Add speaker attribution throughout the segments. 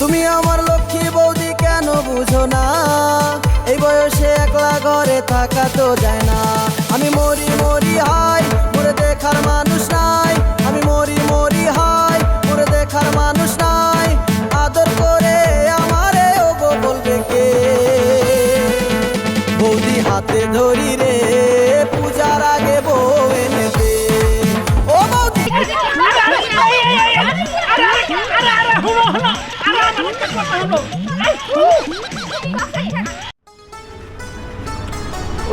Speaker 1: তুমি আমার লক্ষ্মী বৌদি কেন বুঝো না? এই বয়সে একলা ঘরে থাকা তো যায় না। আমি মরি মরি হাই, মরে দেখার মানুষ নাই। আমি মরি মরি হাই, মরে দেখার মানুষ নাই। আদর করে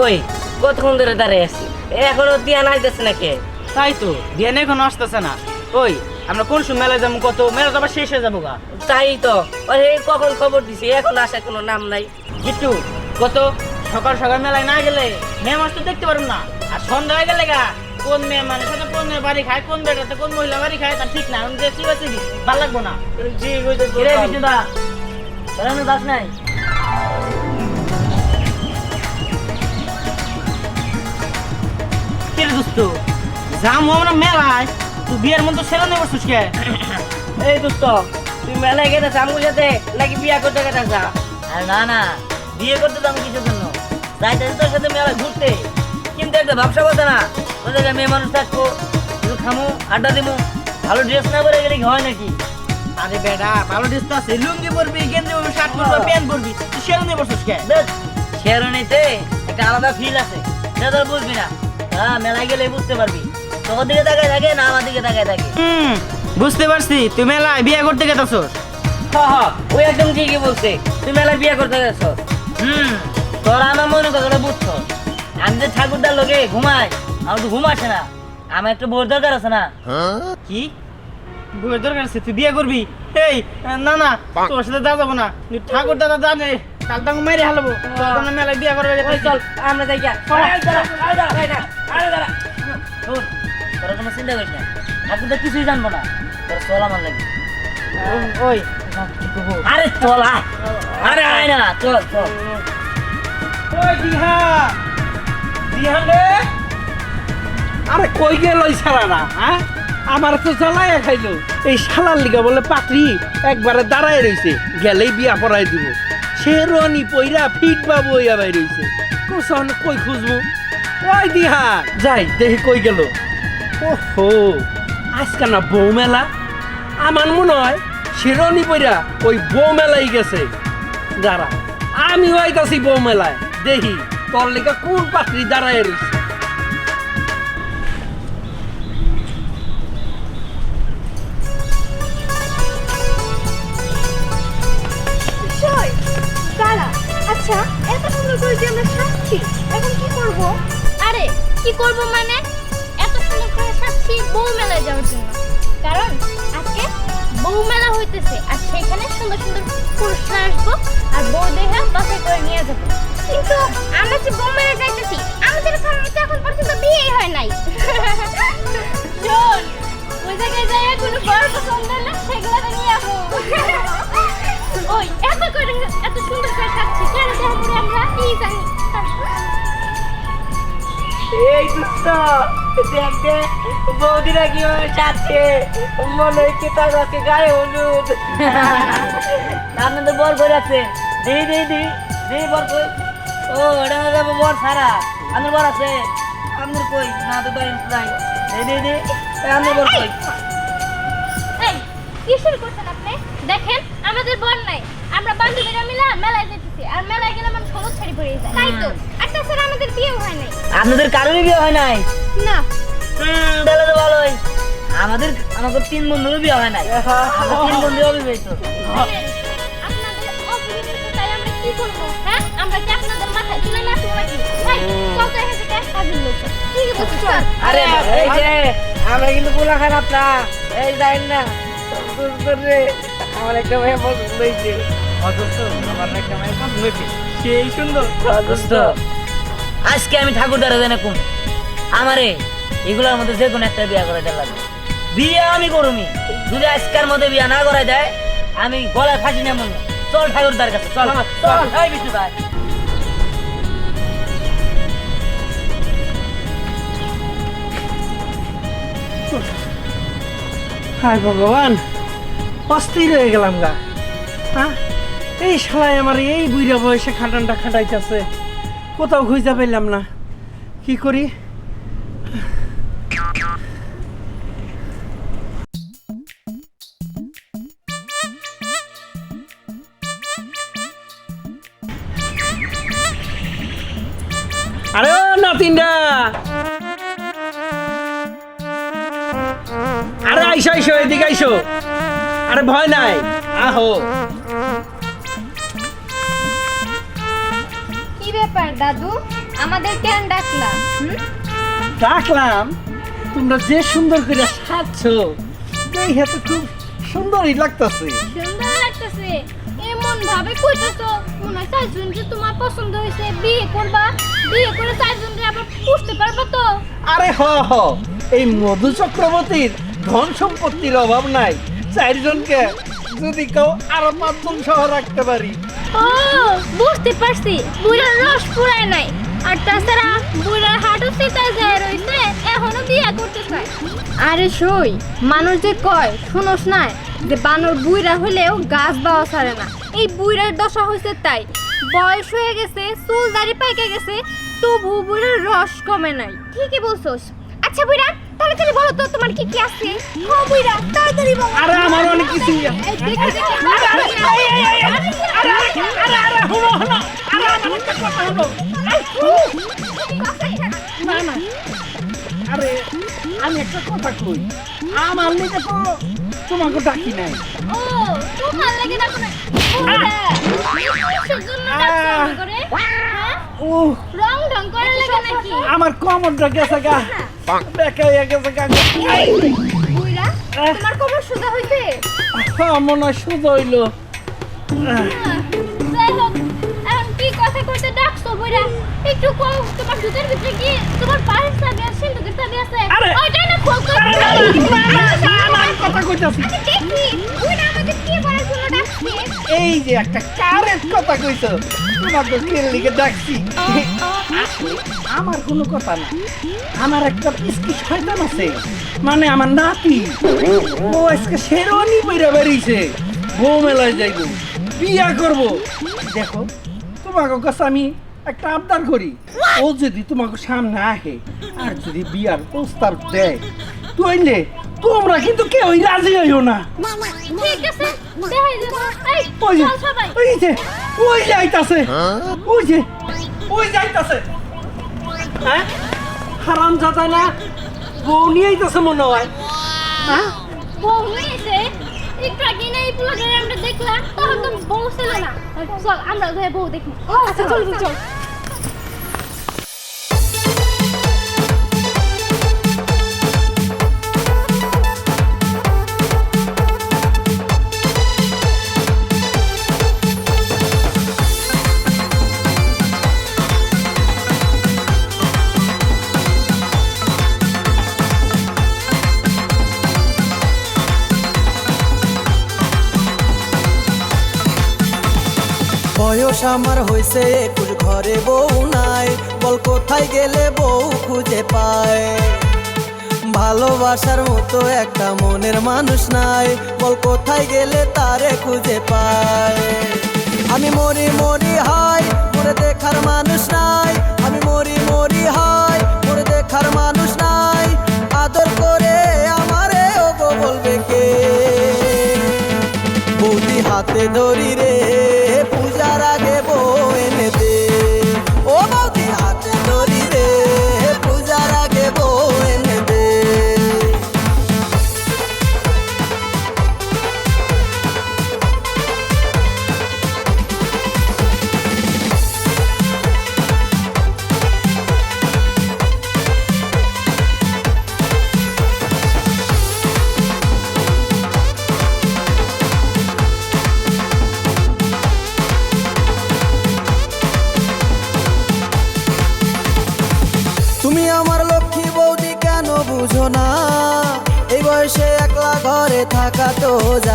Speaker 2: ওই কতক্ষণ ধরে দাঁড়িয়ে আছি? এখনও দিয়া নাইতেছে নাকি?
Speaker 3: তাই তো দিয়ানে এখন আসতেছে না। ওই আমরা কোন সময় মেলায় যাব কত? মেলা তো আবার শেষ হয়ে যাব গা।
Speaker 2: তাই তো। ওরে কখন খবর দিছি? এখন আসার কোনো নাম নাই।
Speaker 3: গিট্টু কত? সকাল সকাল মেলায় না গেলে মেয়ে মানুষ তো দেখতে পারুন না। আর সন্ধ্যা হয়ে গেলে গা কোন মেয়ে মানে সাথে কোন মেয়ে বাড়ি খায় কোন বেটাতে কোন মহিলা বাড়ি খায় তার ঠিক না। আমি যে চিবি ভালো লাগবো না। তোরা আমি দাস নাই? কিরে দোস্ত যাম আমরা মেলায় তুই বিয়ের মতো ছেলে নেই বসছিস কে?
Speaker 2: এই দোস্ত তুই মেলায় গেছে আমার সাথে নাকি বিয়া করতে গেছে
Speaker 4: আর না না বিয়ে করতে তো আমি কিসের জন্য। যাইতেছি তোর সাথে মেলা ঘুরতে। কিন্তু একটা ব্যবসা কথা না ওদের মেয়ে মানুষ থাকব কিছু খামো আড্ডা দিমু ভালো ড্রেস না পরে গেলে কি হয় নাকি?
Speaker 3: আরে বেটা ভালো ড্রেস তো আছে লুঙ্গি পরবি গেঞ্জি পরবি শার্ট পরবি প্যান্ট পরবি তুই ছেলে নেই বসছিস কে?
Speaker 4: শেরনিতে একটা আলাদা ফিল আছে। সেটা বুঝবি না। হ্যাঁ মেলায় গেলে বুঝতে পারবি। তোর দিকে তাকায় থাকে না আমার দিকে তাকায় থাকে।
Speaker 3: হুম বুঝতে পারছি। তুই মেলায় বিয়ে করতে গেছস
Speaker 2: হ হ ওই একদম ঠিকই বলছে। তুই মেলায় বিয়ে করতে গেছ
Speaker 4: হুম। তোরা আমার মনে কথাটা বুঝছ। আমি যে ঠাকুরদার লোকে ঘুমাই আমার তো ঘুম আসে না। আমার একটু বোর দরকার আছে না।
Speaker 3: কি? বউয়ের দরকার আছে? তুই বিয়ে করবি? এই না না তোর সাথে যা যাব না। তুই ঠাকুর দাদা জানে কাল তাকে মেরে হালবো মেলায় বিয়ে করবে
Speaker 2: চল আমরা যাই আরে দাঁড়া,
Speaker 4: শোন তোরা কোনো চিন্তা করিস না। ঠাকুরদা কিছুই জানব না। তোর চল আমার লাগে।
Speaker 3: ওই
Speaker 4: আরে চল আয়। আরে আয় না চল চল।
Speaker 5: ওই দিহা। দিহা রে। আরে কই গেল ওই হ্যাঁ? আমার তো জ্বালাইয়া খাইলো। এই শালার লিগা বলে পাত্রি একবারে দাঁড়ায় রইছে। গেলেই বিয়া পড়াই দিব। সে রনি পইরা ফিট বাবু হইয়া বাই রইছে কোসন কই খুঁজবো? ওই দিহা যাই, দেখি কই গেল। ওহো আজকে না বউ মেলা। আমার মনে হয় শিরনি পইরা ওই বউ মেলাই গেছে। দাঁড়া আমি ওইতাছি বউ মেলায়। দেখি, তোর লেখা কোন পাত্রী দাঁড়ায়
Speaker 6: সই আচ্ছা এত সুন্দর করে যে আমরা কি করব মানে? এত সুন্দর করে সাজছি বউ মেলায় যাওয়ার জন্য। কারণ আজকে বউ মেলা হইতেছে আর সেখানে সুন্দর সুন্দর পুরুষরা আসব আর বউ দেখে বাসায় করে নিয়ে যাব। কিন্তু আমরা যে বউ মেলা যাইতেছি আমাদের কারণে তো এখন পর্যন্ত বিয়েই হয় নাই। শোন ওই জায়গায় যাই কোনো বড় পছন্দ হলে সেগুলো নিয়ে আসব ওই এত করে এত সুন্দর করে খাচ্ছি কেন দেহ আমরা কি জানি।
Speaker 2: এই দোস্ত দেখ দে বৌদিরা কি যাচ্ছে মনে কি তার গায়ে হলুদ।
Speaker 4: আপনার তো বর করে আছে। দিই দিই দিই দিই বর ও, এটা হচ্ছে আমার বর সারা। আপনার বর আছে? আপনার কই? না তো তাই নাই দিই দিই দিই আপনার বর কই?
Speaker 6: এই, কি শুরু করছেন আপনি? দেখেন, আমাদের বল নাই। আমরা বান্ধবীরা মিলে মেলায় যেতেছি। আর মেলায় গেলে মানুষ হলুদ শাড়ি যায় তাই তো? তাছাড়া আমাদের বিয়েও হয় নাই।
Speaker 4: আপনাদের কারোরই বিয়ে হয় নাই?
Speaker 6: না।
Speaker 4: হুম তাহলে তো ভালোই। আমাদের আমাদের তিন বন্ধুরও বিয়ে হয় নাই। আমরা তিন বন্ধু অবিবাহিত।
Speaker 6: আপনাদের অসুবিধা তাই আমরা কি করব হ্যাঁ? আমরা কি আপনাদের মাথায় তুলে নাচবো নাকি ভাই চল তো এখান থেকে কাজের লোক। ঠিক আছে চল।
Speaker 2: আরে এই যে আমরা কিন্তু পোলা খারাপ না। এই যাই না। রে আমার একটা মেয়ে পছন্দ হয়েছে।
Speaker 3: অথচ আমার একটা পছন্দ হয়েছে। সেই সুন্দর।
Speaker 4: দোস্ত আজকে আমি ঠাকুর দ্বারা জানে কোন আমারে এগুলোর মধ্যে যে কোনো একটা বিয়া করে দেওয়া লাগবে বিয়ে আমি করুমি। যদি আজকের মধ্যে বিয়া না করাই দেয় আমি গলায় ফাঁসি নেব না চল ঠাকুর দ্বার কাছে চল চল। এই বিষ্ণু ভাই।
Speaker 5: হায় ভগবান অস্থির হয়ে গেলাম গা। হ্যাঁ এই শালায় আমার এই বুইরা বয়সে খাটানটা খাটাইতেছে। কোথাও খুঁজে পেলাম না। কি করি? আরে ও নাতিনডা আরে আইসো আইসো, এদিকে আইসো। আরে ভয় নাই। আহো।
Speaker 6: ব্যাপার দাদু? আমাদের কেন ডাকলা
Speaker 5: ডাকলাম? তোমরা যে সুন্দর করে সাজছ দেখে তো খুব সুন্দরই লাগতেছে।
Speaker 6: সুন্দর লাগতেছে। এমন ভাবে কইতেছো মনে হয় চারজন যে তোমার পছন্দ হয়েছে বিয়ে করবা বিয়ে করে চারজনকে আবার পুষতে পারবা তো।
Speaker 5: আরে হ হ। এই মধু চক্রবর্তীর ধন সম্পত্তির অভাব নাই। চারজনকে যদি কেউ আরও পাঁচজন সহ রাখতে পারি
Speaker 6: ও বুঝতে পারছি। বুড়ার রস পুরায় নাই। আর তাছাড়া বুড়ার হাঁটু সেটা যায় রইছে এখনও বিয়ে করতে চায়। আরে সই মানুষ যে কয় শুনোস না যে বানর বুইরা হলেও গাছ বাওয়া ছাড়ে না। এই বুইরার দশা হয়েছে তাই। বয়স হয়ে গেছে চুল দাড়ি পাইকে গেছে তবু বুড়ার রস কমে নাই। ঠিকই বলছোস। আচ্ছা বুইরা তাহলে তুমি বলো তো তোমার কি কি আছে? ও বুইরা তাড়াতাড়ি বলো।
Speaker 5: আরে আমার
Speaker 6: দেখি দেখি
Speaker 5: আমার লিগে তো তোমাকে ডাকি নাই?
Speaker 6: হ্যাঁ?
Speaker 5: আমার কমরটা গেছে গা বেকা গেছে গা
Speaker 6: তোমার কবর সোজা হইছে
Speaker 5: হ্যাঁ, মনে হয় শুধু হইল
Speaker 6: যাই হোক এখন কি কথা করতে ডাকছো বইরা? একটু কও তোমার দুধের ভিতরে কি তোমার পায়ের চাবি আর সিন্ধুকের চাবি আছে? ওইটা না খোল
Speaker 5: কথা কইতাছি। এই যে একটা কারেন্ট কথা কইছো, তোমাকে কেন লিখে ডাকছি। আমার কোনো কথা না। আমার একটা পিসকি শয়তান আছে মানে আমার নাতি। ও আজকে শেরওয়ানি পইরা বেরিয়েছে বউ মেলায় যাইব, বিয়া করব। দেখো, তোমাকে কাছে আমি একটা আবদার করি। ও যদি তোমাকে সামনে আহে আর যদি বিয়ার প্রস্তাব দেয় তুইলে তোমরা কিন্তু কেউই রাজি হইও না।
Speaker 6: ঠিক আছে দেখাই দেবো এই
Speaker 5: ওই যে
Speaker 6: চল সবাই।
Speaker 5: ওই যে ওই যাইতাছে। ওই যে ওই যাইতাছে। হ্যাঁ? হারাম জাদা না? বউ নিয়ে আইতাছে মনে হয়। হ্যাঁ
Speaker 6: বউ হয়েছে একটু আগে না এই প্লগে আমরা দেখলাম তখন তো বউ ছিল না। চল আমরা ধরে বউ দেখি আচ্ছা চল চল
Speaker 1: বয়স আমার হয়েছে একুশ, ঘরে বউ নাই। বল কোথায় গেলে বউ খুঁজে পায়? ভালোবাসার মতো একটা মনের মানুষ নাই। বল কোথায় গেলে তারে খুঁজে পায়? আমি মরি মরি হাই মরে দেখার মানুষ নাই। আমি মরি মরি হাই মরে দেখার মানুষ নাই। আদর করে আমারে ও গো বলবে কে? বৌদি হাতে ধরি রে।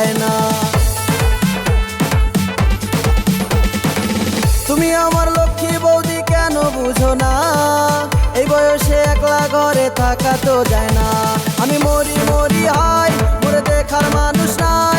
Speaker 1: যায় না। তুমি আমার লক্ষ্মী বৌদি কেন বুঝো না? এই বয়সে একলা ঘরে থাকা তো যায় না। আমি মরি মরি হাই মরে দেখার মানুষ নাই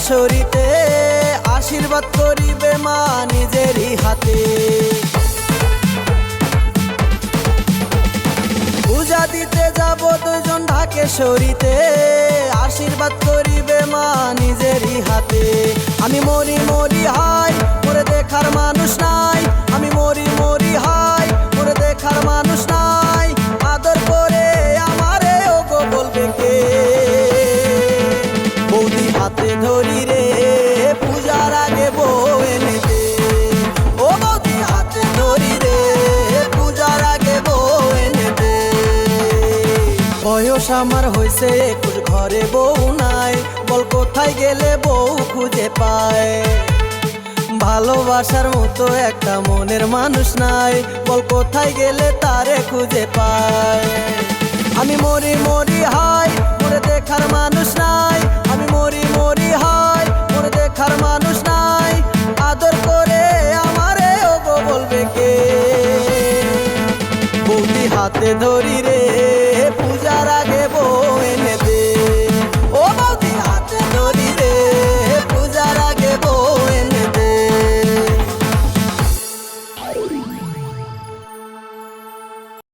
Speaker 1: ঢাকেশ্বরীতে আশীর্বাদ করিবে মা নিজেরই হাতে। পূজা দিতে যাব দুজন ঢাকে শরীতে আশীর্বাদ করিবে মা নিজেরই হাতে। আমি মরি মরি হাই বয়স আমার হয়েছে একুশ, ঘরে বউ নাই। বল কোথায় গেলে বউ খুঁজে পায়? ভালোবাসার মতো একটা মনের মানুষ নাই। বল কোথায় গেলে তারে খুঁজে পায়? আমি মরি মরি হাই, মরে দেখার মানুষ নাই। আমি মরি মরি হাই, মরে দেখার মানুষ নাই। আদর করে আমারে ও বলবে কে? বৌদি হাতে ধরি